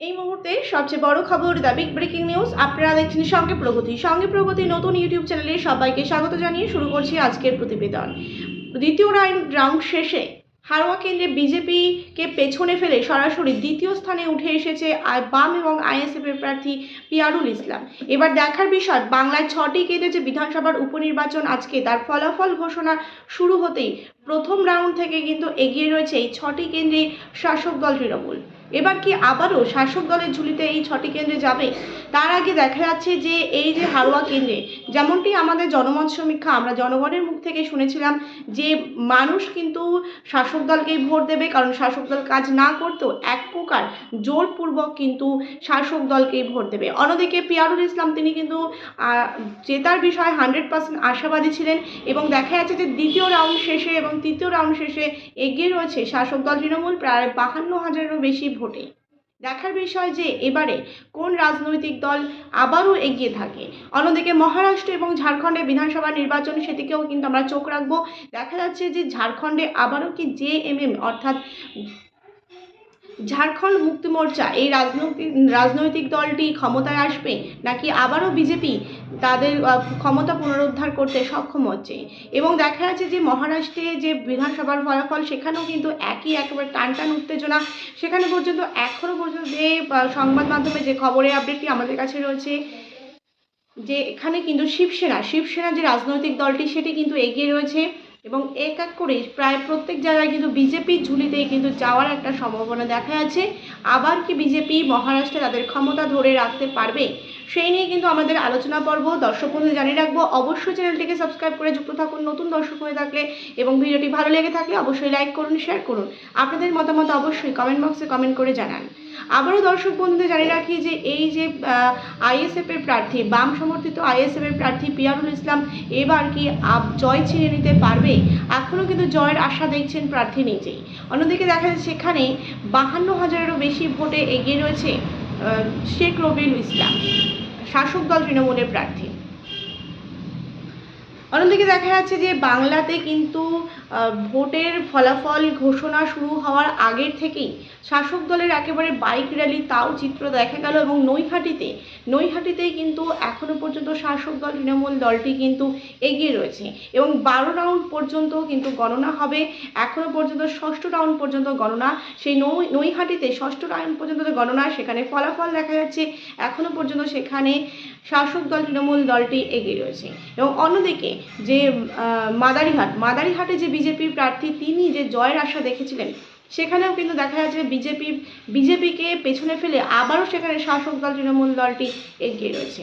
এই মুহূর্তে সবচেয়ে বড় খবর, দ্য বিগ ব্রেকিং নিউজ। আপনারা দেখছেন সঙ্গে প্রগতি। সঙ্গে প্রগতি নতুন ইউটিউব চ্যানেলে সবাইকে স্বাগত জানিয়ে শুরু করছি আজকের প্রতিবেদন। দ্বিতীয় রাউন্ড শেষে হারোয়া কেন্দ্রে বিজেপিকে পেছনে ফেলে সরাসরি দ্বিতীয় স্থানে উঠে এসেছে বাম এবং আইএসএফ এর প্রার্থী পিয়ারুল ইসলাম। এবার দেখার বিষয়, বাংলায় ছটি কেন্দ্রে যে বিধানসভার উপনির্বাচন আজকে, তার ফলাফল ঘোষণা শুরু হতেই প্রথম রাউন্ড থেকে কিন্তু এগিয়ে রয়েছে এই ছটি কেন্দ্রে শাসক দল তৃণমূল। এবার কি আবারও শাসক দলের ঝুলিতে এই ছটি কেন্দ্রে যাবে? তার আগে দেখা যাচ্ছে যে এই যে হারোয়া কেন্দ্রে, যেমনটি আমাদের জনমত সমীক্ষা, আমরা জনগণের মুখ থেকে শুনেছিলাম যে মানুষ কিন্তু শাসক দলকেই ভোট দেবে, কারণ শাসক দল কাজ না করতেও এক প্রকার জোরপূর্বক কিন্তু শাসক দলকেই ভোট দেবে। অন্যদিকে পিয়ারুল ইসলাম, তিনি কিন্তু জেতার বিষয়ে হান্ড্রেড পার্সেন্ট আশাবাদী ছিলেন এবং দেখা যাচ্ছে যে দ্বিতীয় রাউন্ড শেষে এবং তৃতীয় রাউন্ড শেষে এগিয়ে রয়েছে শাসক দল তৃণমূল, প্রায় বাহান্ন হাজারেরও বেশি ভোটে। দেখার বিষয় যে এবারে কোন রাজনৈতিক দল আবারও এগিয়ে থাকে। অন্যদিকে মহারাষ্ট্র এবং ঝাড়খণ্ডে বিধানসভা নির্বাচন সেদিকেও কিন্তু আমরা চোখ রাখব। দেখা যাচ্ছে যে ঝাড়খণ্ডে আবারও কি জে এম এম অর্থাৎ ঝাড়খণ্ড মুক্তি মোর্চা, এই রাজনৈতিক রাজনৈতিক দলটি ক্ষমতায় আসবে নাকি আবারও বিজেপি তাদের ক্ষমতা পুনরুদ্ধার করতে সক্ষম হচ্ছে? এবং দেখা যাচ্ছে যে মহারাষ্ট্রে যে বিধানসভার ফলাফল, সেখানেও কিন্তু একই একেবারে টান টান উত্তেজনা। সেখানে পর্যন্ত এখনও পর্যন্ত যে সংবাদ মাধ্যমে যে খবরের আপডেটটি আমাদের কাছে রয়েছে, যে এখানে কিন্তু শিবসেনা শিবসেনা যে রাজনৈতিক দলটি, সেটি কিন্তু এগিয়ে রয়েছে। এবং এক এক করে প্রায় প্রত্যেক জায়গায় কিন্তু বিজেপির ঝুলিতেই কিন্তু যাওয়ার একটা সম্ভাবনা দেখা আছে আবার কি বিজেপি, মহারাষ্ট্রে তাদের ক্ষমতা ধরে রাখতে পারবে? সেই নিয়ে কিন্তু আমাদের আলোচনা পর্ব দর্শক বন্ধু জানিয়ে রাখব। অবশ্যই চ্যানেলটিকে সাবস্ক্রাইব করে যুক্ত থাকুন নতুন দর্শক হয়ে থাকলে এবং ভিডিওটি ভালো লেগে থাকলে অবশ্যই লাইক করুন শেয়ার করুন। আপনাদের মতামত অবশ্যই কমেন্ট বক্সে কমেন্ট করে জানান। আবারও দর্শক বন্ধুদের জানিয়ে রাখি যে এই যে আইএসএফ এর প্রার্থী, বাম সমর্থিত আইএসএফ এর প্রার্থী পিয়ারুল ইসলাম এবার কি আপ জয় ছিনিয়ে নিতে পারবে এখনও কিন্তু জয়ের আশা দেখছেন প্রার্থী নিজেই। অন্যদিকে দেখা যাচ্ছে সেখানে বাহান্ন হাজারেরও বেশি ভোটে এগিয়ে রয়েছে শেখ রবিউল ইসলাম। শাসক দল তৃণমূলের প্রার্থী। অন্যদিকে দেখা যাচ্ছে যে বাংলাতে কিন্তু ভোটের ফলাফল ঘোষণা শুরু হওয়ার আগের থেকেই শাসক দলের একেবারে বাইক র্যালি তাও চিত্র দেখা গেল এবং নৈহাটিতে, নৈহাটিতেই কিন্তু এখনও পর্যন্ত শাসক দল তৃণমূল দলটি কিন্তু এগিয়ে রয়েছে এবং বারো রাউন্ড পর্যন্ত কিন্তু গণনা হবে। এখনও পর্যন্ত ষষ্ঠ রাউন্ড পর্যন্ত গণনা, সেই নৈ, নৈহাটিতে ষষ্ঠ রাউন্ড পর্যন্ত গণনা, সেখানে ফলাফল দেখা যাচ্ছে। এখনও পর্যন্ত সেখানে শাসক দল তৃণমূল দলটি এগিয়ে রয়েছে। এবং অন্যদিকে যে মাদারিহাট, মাদারিহাটে যে বিজেপি প্রার্থী তিনি যে জয়ের আশা দেখেছিলেন, সেখানেও কিন্তু দেখা যাচ্ছে বিজেপি, বিজেপিকে পেছনে ফেলে আবারও সেখানে শাসক দল, তৃণমূল দলটি এগিয়ে রয়েছে।